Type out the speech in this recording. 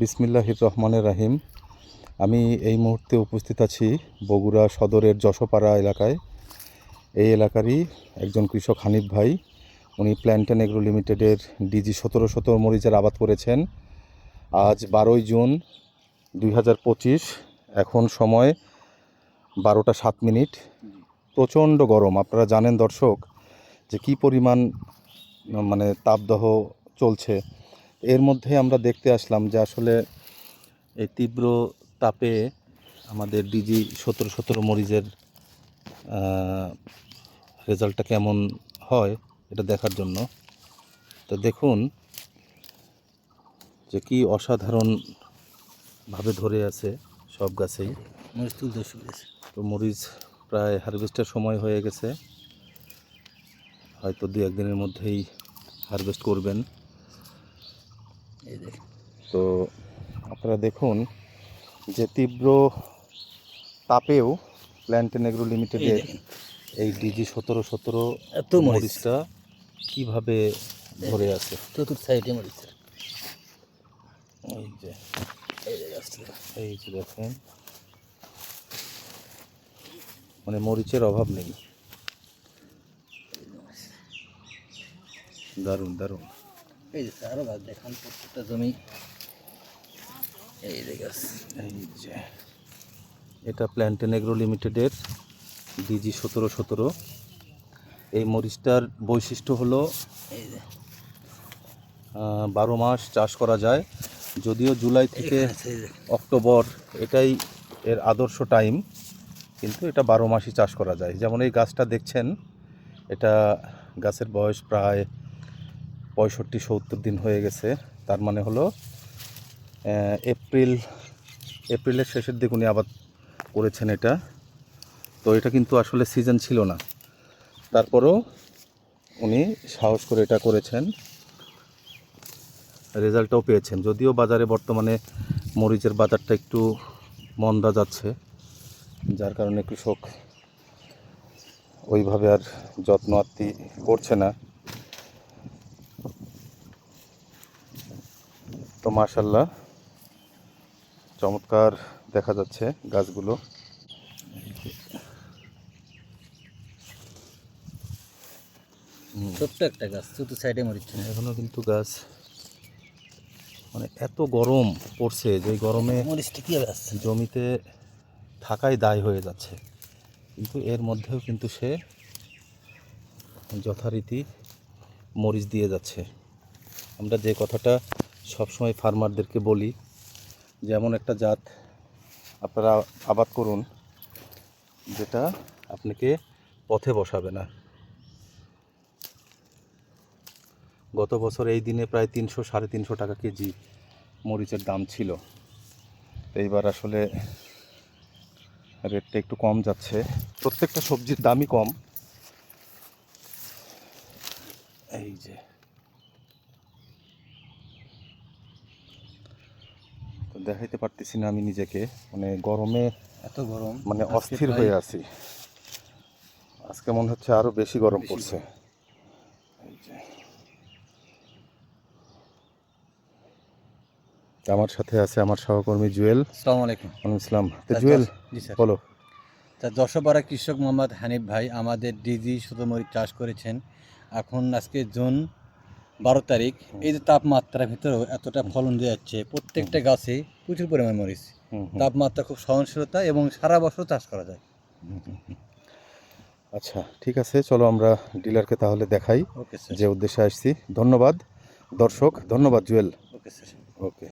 বিসমিল্লাহির রহমানের রাহিম। আমি এই মুহূর্তে উপস্থিত আছি বগুড়া সদরের যশোপাড়া এলাকায়। এই এলাকারই একজন কৃষক হানিফ ভাই। উনি প্ল্যান্টেন এগ্রো লিমিটেডের ডিজি সতেরো সতেরো মরিচের আবাদ করেছেন। আজ বারোই জুন দুই হাজার পঁচিশ। এখন সময় বারোটা সাত মিনিট। প্রচণ্ড গরম। আপনারা জানেন দর্শক যে কি পরিমাণ মানে তাপদাহ চলছে। এর মধ্যে আমরা দেখতে আসলাম যে আসলে এই তীব্র তাপে আমাদের ডিজি সতেরো সতেরো মরিচের রেজাল্টটা কেমন হয় এটা দেখার জন্য। তো দেখুন যে কি অসাধারণভাবে ধরে আছে সব গাছেই। মরিচ তুলতে শুরু তো মরিচ প্রায় হারভেস্টের সময় হয়ে গেছে। হয়তো দু একদিনের মধ্যেই হারভেস্ট করবেন। এই তো আপনারা দেখুন যে তীব্র তাপেও প্ল্যান্টেন এগ্রো লিমিটেডের এই ডিজি সতেরো সতেরো এত মরিচ। মরিচটা কীভাবে ধরে আছে? চতুর্থ সাইডে মরিচ। এই যে। এই যে দেখেন। মানে মরিচের অভাব নেই। দারুণ দারুণ। এই যে গাছ দেখান প্রত্যেকটা জমি। এই দেখ। গাছ এই যে এটা প্ল্যান্টেন এগ্রো লিমিটেডের ডিজি সতেরো সতেরো। এই মরিচটার বৈশিষ্ট্য হলো বারো মাস চাষ করা যায়। যদিও জুলাই থেকে অক্টোবর এটাই এর আদর্শ টাইম কিন্তু এটা বারো মাসই চাষ করা যায়। যেমন এই গাছটা দেখছেন এটা গাছের বয়স প্রায় পঁয়ষট্টি সত্তর দিন হয়ে গেছে। তার মানে হলো এপ্রিল, এপ্রিলের শেষের দিকে উনি আবাদ করেছেন এটা। তো এটা কিন্তু আসলে সিজন ছিল না। তারপরেও উনি সাহস করে এটা করেছেন। রেজাল্টটাও পেয়েছেন। যদিও বাজারে বর্তমানে মরিচের বাজারটা একটু মন্দা যাচ্ছে, যার কারণে কৃষক ওইভাবে আর যত্ন আত্মি করছে না। মাশাল্লাহ চমৎকার দেখা যাচ্ছে গাছগুলো। ছোট্ট একটা গাছ চতুর্থ সাইডে মরিচ ছিল। এখনও কিন্তু গাছ মানে এত গরম পড়ছে যে গরমে জমিতে থাকাই দায় হয়ে যাচ্ছে। কিন্তু এর মধ্যেও কিন্তু সে যথারীতি মরিচ দিয়ে যাচ্ছে। আমরা যে কথাটা সবসময় ফার্মারদেরকে বলি যেমন একটা জাত আপনারা আবাদ করুন, যেটা আপনাকে পথে বসাবে না। গত বছর এই দিনে প্রায় তিনশো, সাড়ে তিনশো টাকা কেজি মরিচের দাম ছিল। তো এইবার আসলে রেটটা একটু কম যাচ্ছে। প্রত্যেকটা সবজির দামই কম। এই যে। তো দেখাইতে পারতেছি না আমি নিজেকে। মানে গরমে এত গরম মানে অস্থির হয়ে আছি। আজকে মনে হচ্ছে আরও বেশি গরম পড়ছে। আমার সাথে আছে আমার সহকর্মী জুয়েল। আসসালামু আলাইকুম। ওয়ালাইকুম ইসলাম তো জুয়েল জি স্যার। বলো। তা দশপাড়া কৃষক মোহাম্মদ হানিফ ভাই আমাদের ডিজি সুতমরিচ চাষ করেছেন। এখন আজকে জুন বারো তারিখ। এই যে তাপমাত্রার ভিতরেও এতটা ফলন দিয়ে যাচ্ছে প্রত্যেকটা গাছে প্রচুর পরিমাণ মরিচ। তাপমাত্রা খুব সহনশীলতা এবং সারা বছর চাষ করা যায়। আচ্ছা ঠিক আছে চলো আমরা ডিলারকে তাহলে দেখাই যে উদ্দেশ্যে আসছি। ধন্যবাদ দর্শক ধন্যবাদ জুয়েল। Okay sir okay